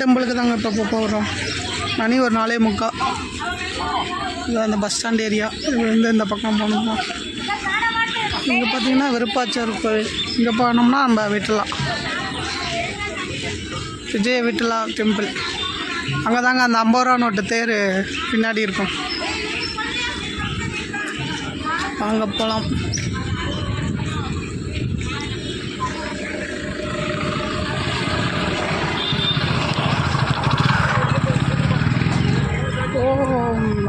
டெம்பிளுக்கு தாங்க இப்போ போகிறோம் மணி ஒரு நாலே முக்கா. இது அந்த பஸ் ஸ்டாண்ட் ஏரியா இதுலேருந்து இந்த பக்கம் போனோம் இங்கே பார்த்தீங்கன்னா விருப்பாச்சர் கோவில். இங்கே போனோம்னா நம்ம விட்டலாம். விஜய விட்டலா டெம்பிள் அங்கே தாங்க அந்த ஐம்பது ரூபா நோட்டு தேர் பின்னாடி இருக்கும். அங்கே போகலாம்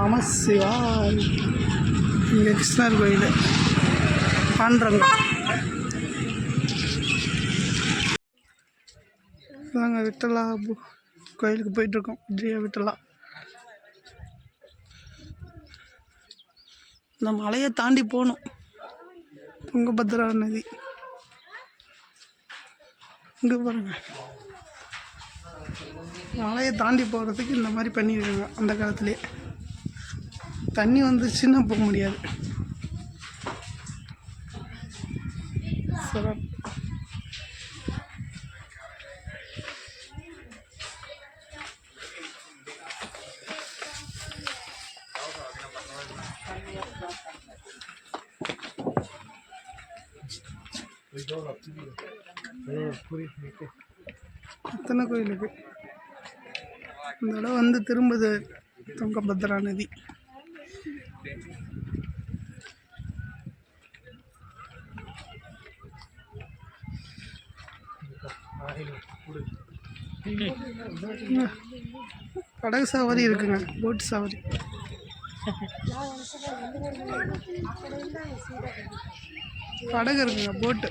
நம சிவாய் இங்கே கிருஷ்ணர் கோயில் பாண்டரங்கம் நாங்கள் விட்டலா கோயிலுக்கு போயிட்டுருக்கோம். விஜய விட்டலா. இந்த மலையை தாண்டி போகணும். துங்கபத்ரா நதி. இங்கே பாருங்கள் மலையை தாண்டி போகிறதுக்கு இந்த மாதிரி பண்ணியிருக்காங்க அந்த காலத்துலேயே தண்ணி வந்துச்சுன்னா போக முடியாது. சிறப்பு. கோயிலுக்கு. இந்த தடவை வந்து திரும்புது துங்கபத்ரா நதி. படகு சவாரி இருக்குங்க போட் சவாரி படகு இருக்குங்க போட்டு.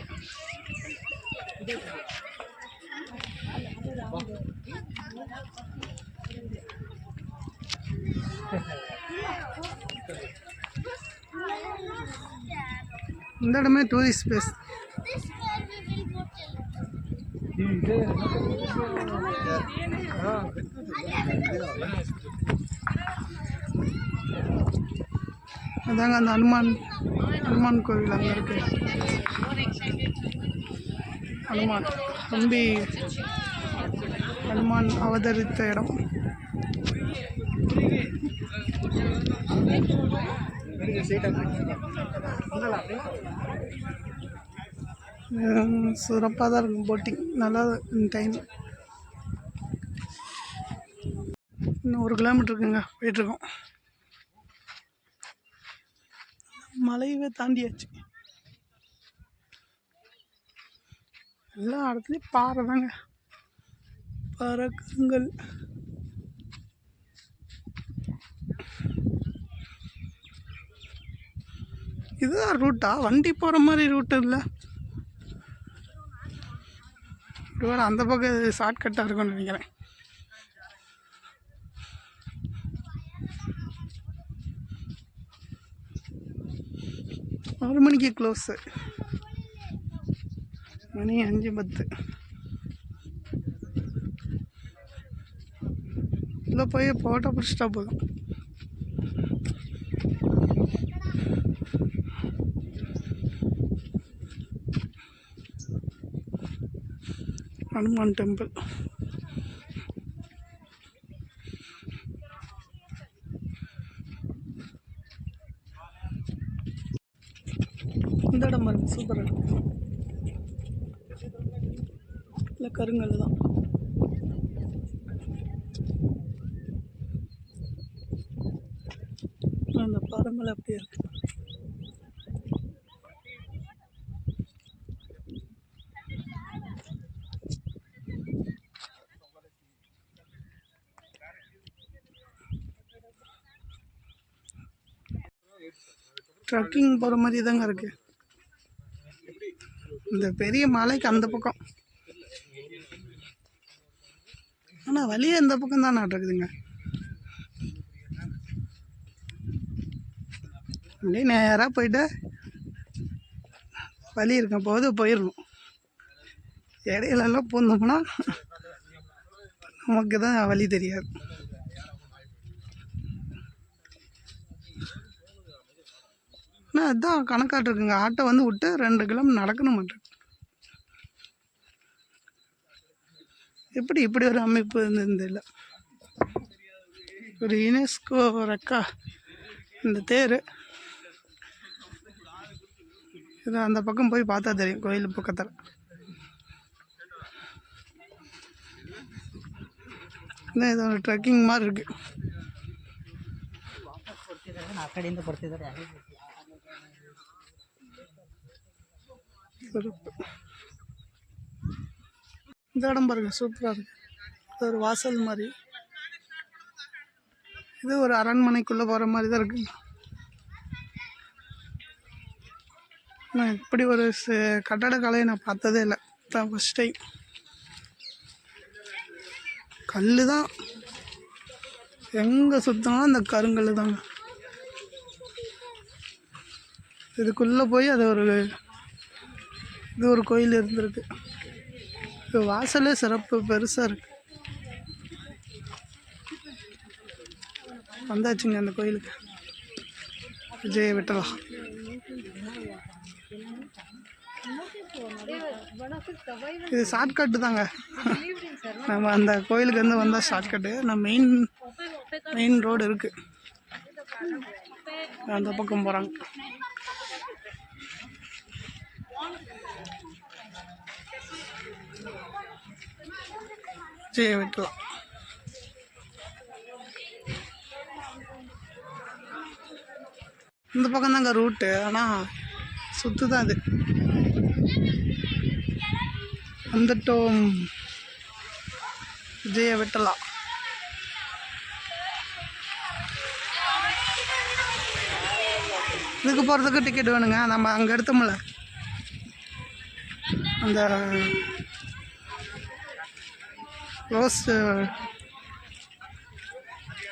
இந்த இடமே டூரிஸ்ட் பிளேஸ் அதாங்க அந்த ஹனுமான் ஹனுமான் கோவில் அங்கே இருக்கு ஹனுமான் தம்பி ஹனுமான் அவதரித்த இடம் சிறப்பாக தான் இருக்கும் போட்டிங் நல்லா டைம் இன்னும் ஒரு கிலோமீட்டர் இருக்குங்க போயிட்டுருக்கோம். மலையவே தாண்டியாச்சு. எல்லா இடத்துலையும் பாறை தாங்க. பாறை இதுதான் ரூட்டா வண்டி போகிற மாதிரி ரூட்டு இல்லை. ஒருவேளை அந்த பக்கம் ஷார்ட்கட்டாக இருக்கும்னு நினைக்கிறேன். ஆறு மணிக்கு க்ளோஸு மணி அஞ்சு பத்து. இதில் போய் ஃபோட்டோ பிடிச்சிட்டா போதும். ஹனுமான் டெம்பிள் இந்த இடம் பாருங்க சூப்பர் இடம் இல்லை கருங்கல் தான். அந்த பாறைமலை அப்படியே இருக்கு. ட்ரக்கிங் போகிற மாதிரி தாங்க இருக்குது இந்த பெரிய மலைக்கு அந்த பக்கம். ஆனால் வழியே இந்த பக்கம் தான் நடக்குதுங்க. அப்படியே நேராக போயிட்டு வழி இருக்கும். போது போயிடணும். இடையிலலாம் பூந்தோம்னா நமக்கு தான் வழி தெரியாது. நான் இதான் கணக்காட்டிருக்குங்க. ஆட்டோ வந்து விட்டு ரெண்டு கிலோமீட்டர் நடக்கணும் மாட்டேன் எப்படி இப்படி ஒரு அமைப்பு இருந்ததில்ல ஒரு யுனெஸ்கோ ரெக்கா இந்த தேர். இது அந்த பக்கம் போய் பார்த்தா தெரியும் கோயில் பக்கத்தில். இதான் இது ஒரு ட்ரெக்கிங் மாதிரி இருக்குது சிறப்பு. இந்த இடம் பாருங்க சூப்பராக இருக்கு. இது ஒரு வாசல் மாதிரி. இது ஒரு அரண்மனைக்குள்ளே போகிற மாதிரி தான் இருக்கு. நான் இப்படி ஒரு ச- கட்டடக்கலையை நான் பார்த்ததே இல்லை. தான் ஃபஸ்ட் டைம் கல் தான். எங்கே சுற்றினாலும் அந்த கருங்கல் தாங்க. இதுக்குள்ளே போய் அது ஒரு இது ஒரு கோயில் இருந்திருக்கு. இது வாசலே சிறப்பு பெருசாக இருக்கு. வந்தாச்சுங்க அந்த கோயிலுக்கு. விஜய விட்டலா இது ஷார்ட்கட்டு தாங்க. நம்ம அந்த கோயிலுக்கு வந்து வந்தால் ஷார்ட்கட்டு நம்ம மெயின் மெயின் ரோடு இருக்குது அந்த பக்கம் போகிறாங்க செய்ய வைக்கலாம் இந்த பக்கம் தாங்க ரூட்டு ஆனால் சுற்று தான் அது வந்துட்டோம். விஜய வெட்டலாம். இதுக்கு போகிறதுக்கு டிக்கெட் வேணுங்க. நம்ம அங்கே எடுத்தோம்ல. அந்த ரோஸ் uh,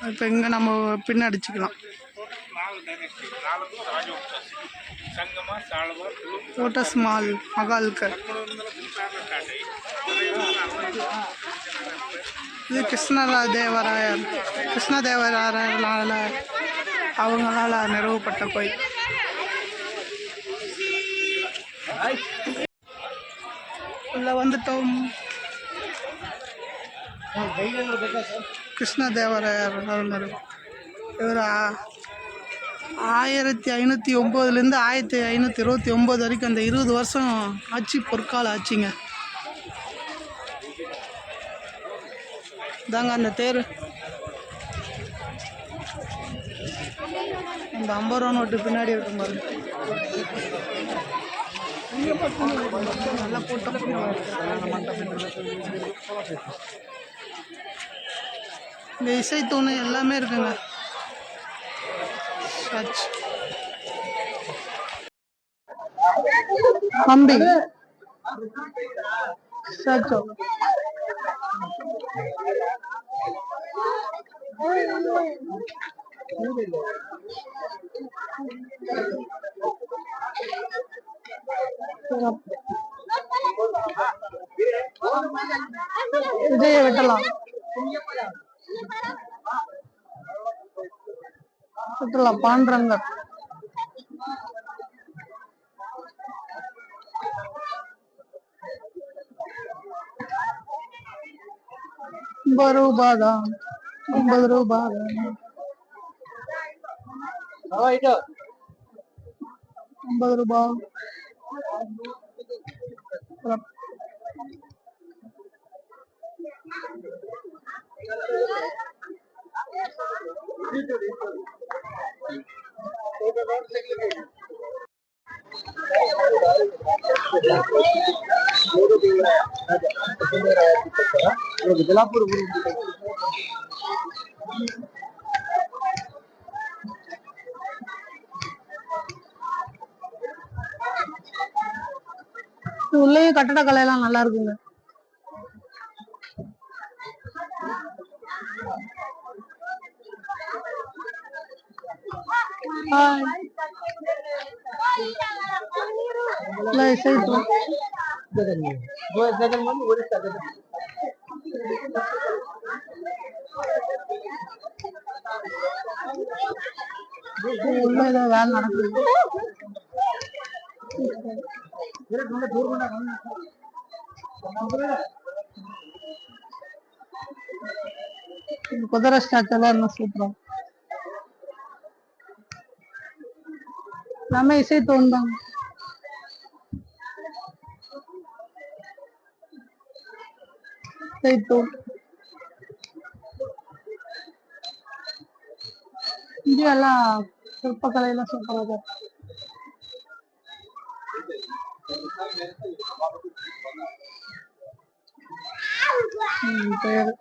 இப்போ இங்கே நம்ம பின் அடிச்சுக்கலாம். லோட்டஸ் மால் மகால்கர். இது கிருஷ்ணரா தேவராயர் கிருஷ்ண தேவராயர்களால் அவங்களால நிறுவப்பட்ட கோயில். உள்ள வந்துட்டோம். கிருஷ்ணதேவராயர் அவர்கள். இவர் ஆயிரத்தி ஐநூற்றி ஒம்போதுலேருந்து ஆயிரத்தி ஐநூற்றி இருபத்தி ஒம்பது வரைக்கும் அந்த இருபது வருஷம் ஆட்சி பொற்கால ஆச்சுங்க இதாங்க அந்த தேர். அந்த ஐம்பது ரூபா நோட்டு பின்னாடி இருக்கும் பாருங்க. நல்லா கூட்டம். இந்த இசைத்தூணு எல்லாமே இருக்குங்க. சர்ச் கம்பி சர்ச்சோ விஜய வெட்டலாம். சுற்றுலா பாண்டரங்கர் ஐம்பது ரூபாதான் ஐம்பது ரூபா தான் ஐம்பது ரூபா உள்ளே கட்டடக்கலை எல்லாம் நல்லா இருக்குங்க. ஹாய் இல்லை இசைத்து உள்ள ஏதோ வேலை நடக்குது இந்த குதிரை ஸ்டாச்சு எல்லாம் இன்னும் சூப்பரா எல்லாமே இசை தோன்றாங்க இசை தோன் இங்கெல்லாம் சிற்பக்கலையெல்லாம் சூப்பராக இருக்கு ம், பேரு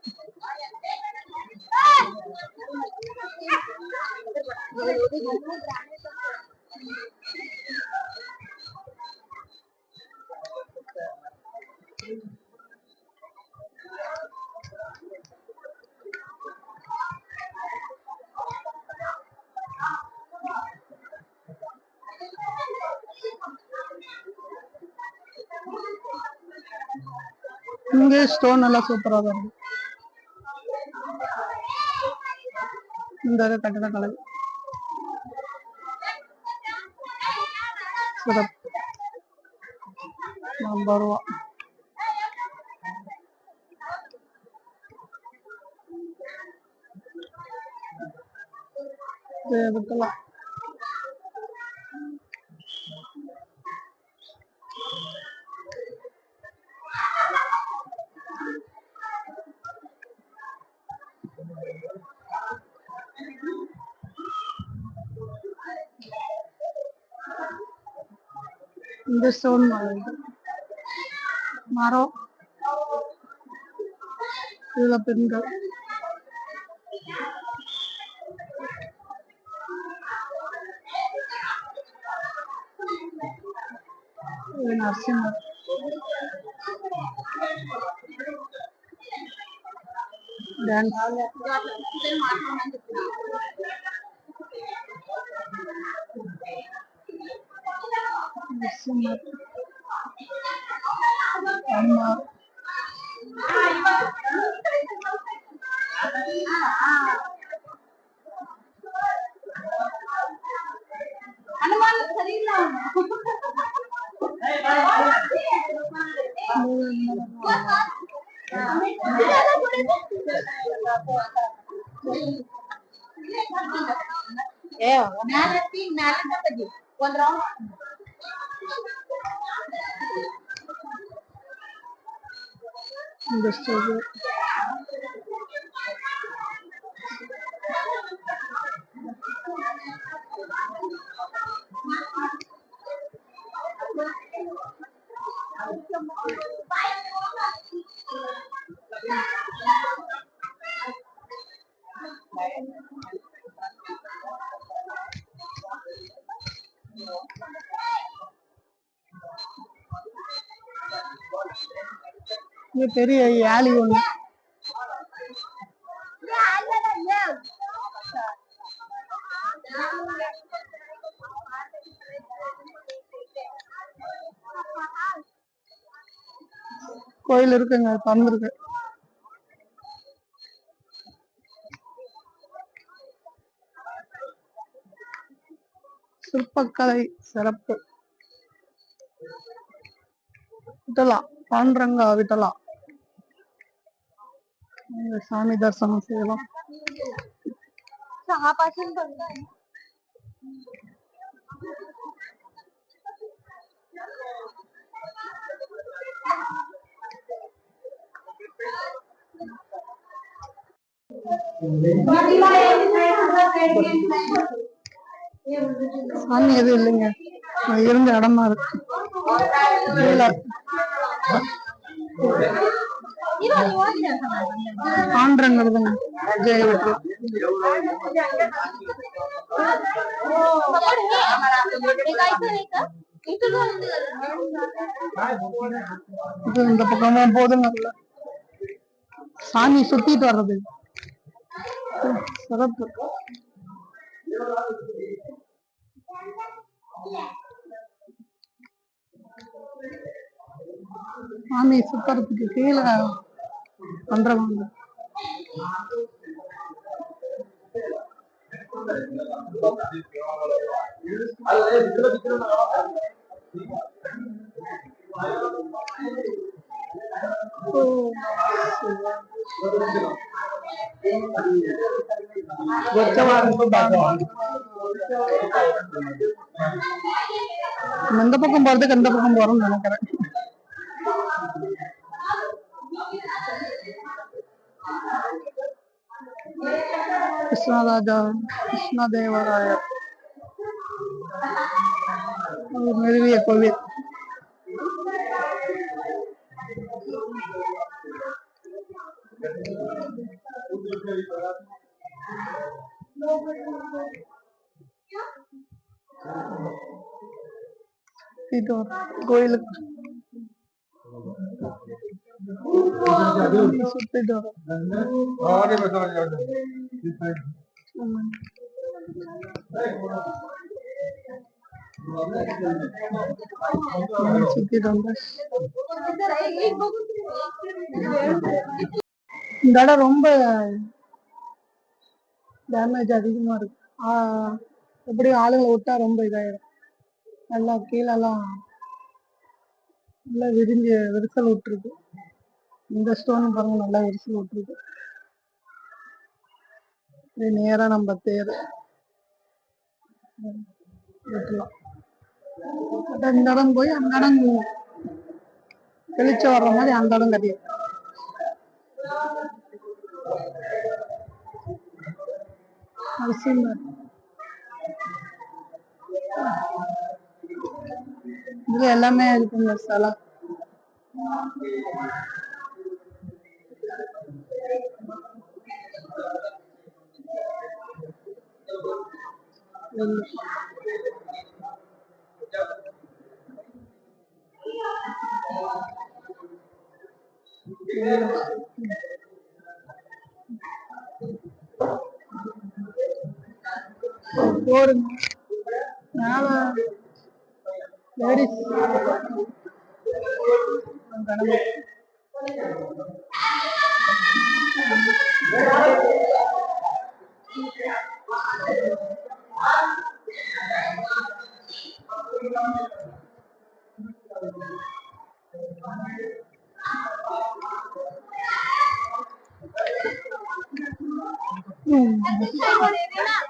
இங்கே ஸ்டோன் எல்லாம் சூப்பரா தான் இருக்கு இந்த இது கட்டடக்கலை சிறப்பு ஐம்பது ரூபா இது விற்கலாம் இந்த ஸ்டோன் மாலை இது மரம் sumat. Ama. Ano ba ang sarili lang? Eh, nalati, nalati pa 'di. gösteriyor. Thank you. இது பெரிய யாழி ஒண்ணு. கோயில் இருக்குங்க திறந்துருக்கு. சிற்பக்கலை சிறப்பு. விட்டலாம் பாண்டுரங்கா விட்டலாம் சாமி தரிசனம் செய்யலாம். சாமி எதுவும் இல்லைங்க. இருந்த இடமா இருக்கு. கீழே விஜய் வெற்றி இந்த பக்கமா போதுங்க சாமி சுத்திட்டு வர்றது சிறப்பு சாமி சுத்தறதுக்கு கீழே பண்றவங்க ஓ, சிவா. இந்த பக்கம் போறதுக்கு இந்த பக்கம் போறோம்னு நினைக்கிறேன் கிருஷ்ணராஜா கிருஷ்ணதேவராயர் ஒரு நிறுவிய கோவில் இது ஒரு இந்த ரொம்ப டேமேஜ் அதிகமா இருக்கு. எப்படி எப்படியும் ஆளுங்களை விட்டா ரொம்ப இதாயிடும் நல்லா கீழெல்லாம் நல்லா விரிஞ்சு விரிசல் விட்டுருக்கு. இந்த ஸ்டோன் பாருங்க நல்லா விரிசல் விட்டுருக்கு இது நேரா நம்ம தேர். விட்டுலாம் அதான் இந்த இடம் போய் அந்த இடம் வெளிச்சம் வர்ற மாதிரி அந்த இடம் கட்டியும் அவசியம் இதுல எல்லாமே இருக்குங்க ஸ்தலம் இல்ல. போடுங்க மேல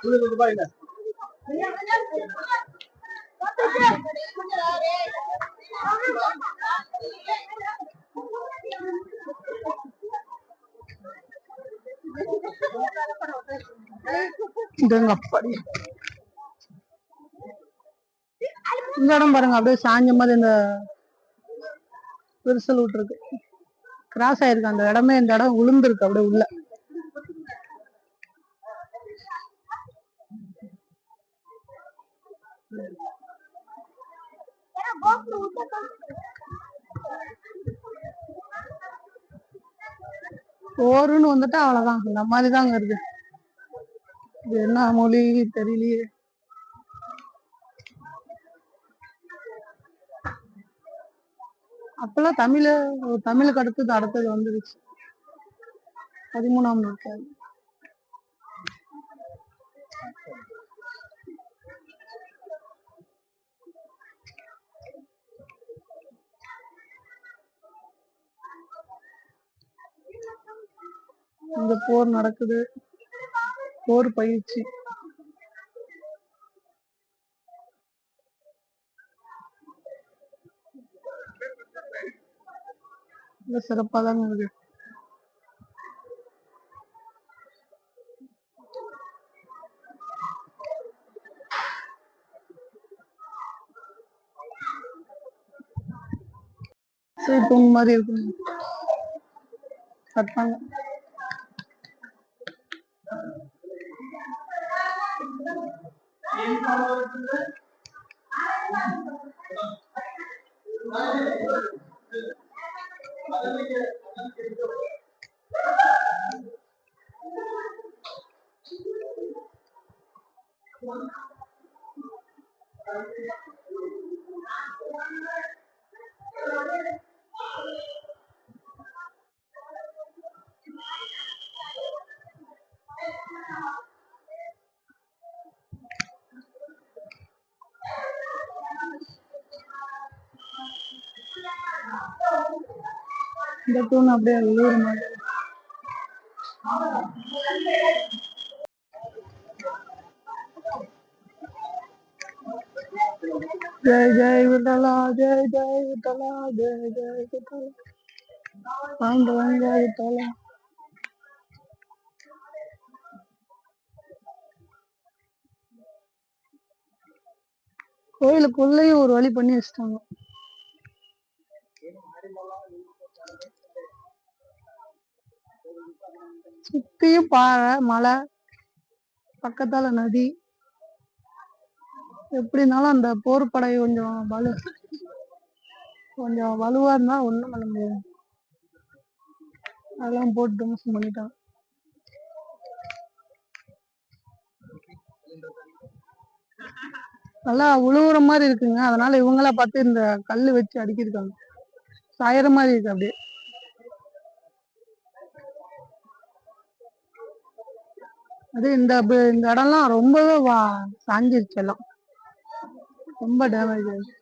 லேடிஸ் இதுங்க அப்படி இந்த இடம் பாருங்க அப்படியே சாஞ்ச மாதிரி இந்த விரிசல் விட்டுருக்கு. கிராஸ் ஆயிருக்கு அந்த இடமே இந்த இடம் உளுந்துருக்கு அப்படியே உள்ள. போருன்னு வந்துட்டா அவ்வளவுதான். இந்த மாதிரிதாங்க இருக்கு. இது என்ன மொழி தெரியலையே. தமிழ தமிழ் தமிழுக்கு அடுத்தது அடுத்தது வந்துருச்சு. பதிமூணாம் நூற்றாண்டு. இந்த போர் நடக்குது. போர் பயிற்சி. ரொம்ப சிறப்பா தாங்க இருக்கு சரி தூண் மாதிரி இருக்குங்க கட்டாங்க இந்த டூன் அப்படியே உள்ளூர் மாதிரி. ஜெய் ஜெய் விட்டலா ஜெய் ஜெய் விட்டலா ஜெய் ஜெய் விட்டலா. வாங்க வாங்க விட்டலா. கோயிலுக்குள்ளேயும் ஒரு வழி பண்ணி வச்சிட்டாங்க. சுத்தியும் பாறை மலை பக்கத்தால நதி. எப்படினாலும் அந்த போர் படை கொஞ்சம் வலு கொஞ்சம் வலுவா இருந்தா ஒண்ணும் பண்ண முடியாது. அதெல்லாம் போட்டு மோசம் பண்ணிட்டான். நல்லா உழுவுற மாதிரி இருக்குங்க. அதனால இவங்களா பார்த்து இந்த கல்லு வச்சு அடிக்கிருக்காங்க சாயற மாதிரி இருக்கு அப்படியே. அது இந்த இந்த இடம்லாம் ரொம்பவே வா சாஞ்சிருச்சு எல்லாம். ரொம்ப டேமேஜ் ஆயிடுச்சு.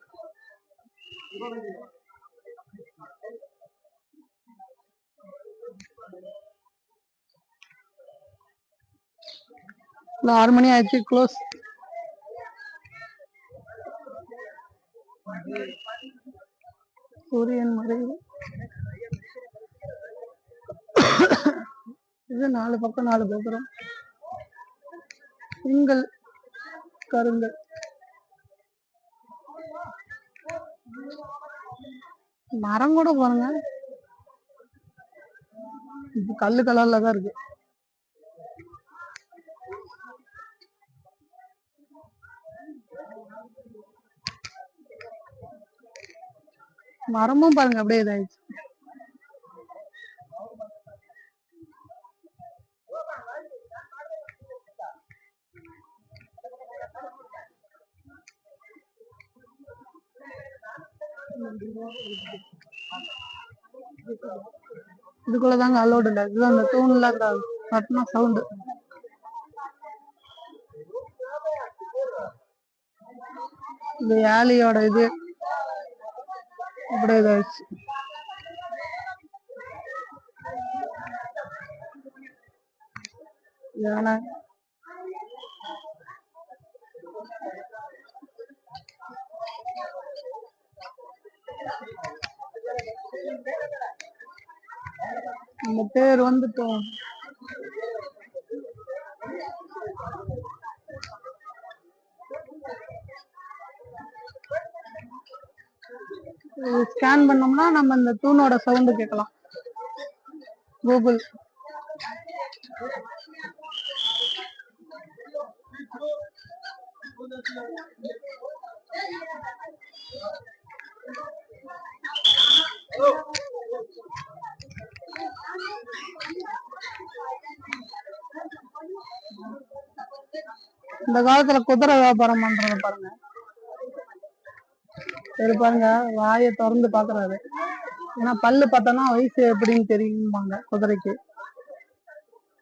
ஆறு மணி ஆயிடுச்சு க்ளோஸ் சூரியன் மறைவு. இது நாலு பக்கம் நாலு கோபுரம். திங்கள் கருங்கள். மரம் கூட பாருங்க இது கல்லு கலர்ல தான் இருக்கு. மரமும் பாருங்க அப்படியே இதாயிடுச்சு. இதுக்குள்ளதாங்க அலோடு இல்லை. இதுதான் அந்த தூண்ல கட்டினா சவுண்டு இந்த யாலியோட இது. அப்படியே இதாயிடுச்சு யானை நம்ம பேர் வந்துட்டோம் ஸ்கேன் பண்ணோம்னா நம்ம இந்த தூணோட சவுண்டு கேட்கலாம். கூகுள் இந்த காலத்துல குதிரை வியாபாரம் பண்றத பாருங்க. சரி பாருங்க வாயை திறந்து பாக்குறாரு. ஏன்னா பல்லு பார்த்தோன்னா வயசு எப்படின்னு தெரியும்பாங்க குதிரைக்கு.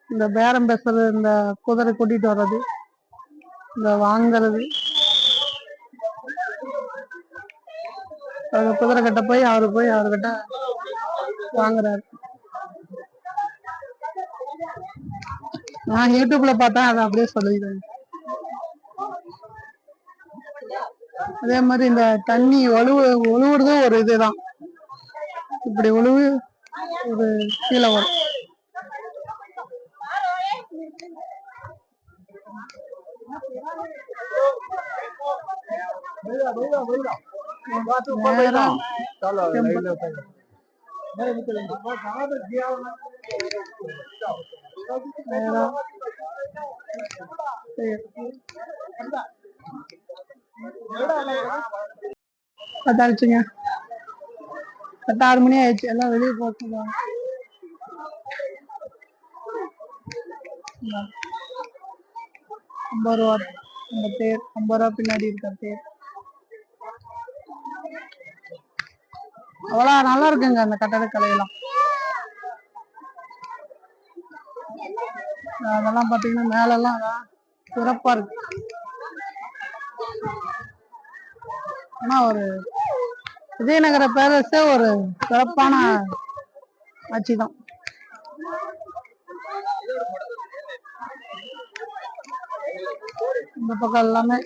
இந்த பேரம் பேசுறது இந்த குதிரை கூட்டிட்டு வர்றது இந்த வாங்குறது. அவர் குதிரை கிட்ட போய் அவரு போய் அவர்கிட்ட வாங்குறாரு. நான் யூடியூப்ல பார்த்தேன் அதை அப்படியே சொல்லிடுறேன். அதே மாதிரி இந்த தண்ணி ஒழுவு ஒழுவுறதும் ஒரு இதுதான். இப்படி ஒழுவு ஒரு கீழே வரும். நேரா temple. பத்து பத்தாச்சுங்க. பத்தாறு மணி ஆயிடுச்சு. எல்லாம் வெளியே போட்டுருவாங்க ஐம்பது ரூபா. அந்த பேர். ஐம்பது ரூபா பின்னாடி இருக்க பேர். அவ்வளோ நல்லா இருக்குங்க அந்த கட்டடக்கலையெல்லாம் அதெல்லாம் பார்த்தீங்கன்னா மேலெல்லாம் சிறப்பாக இருக்கு. ஆனா ஒரு விஜயநகர பேரரசே ஒரு சிறப்பான ஆட்சி தான் இந்த பக்கம் எல்லாமே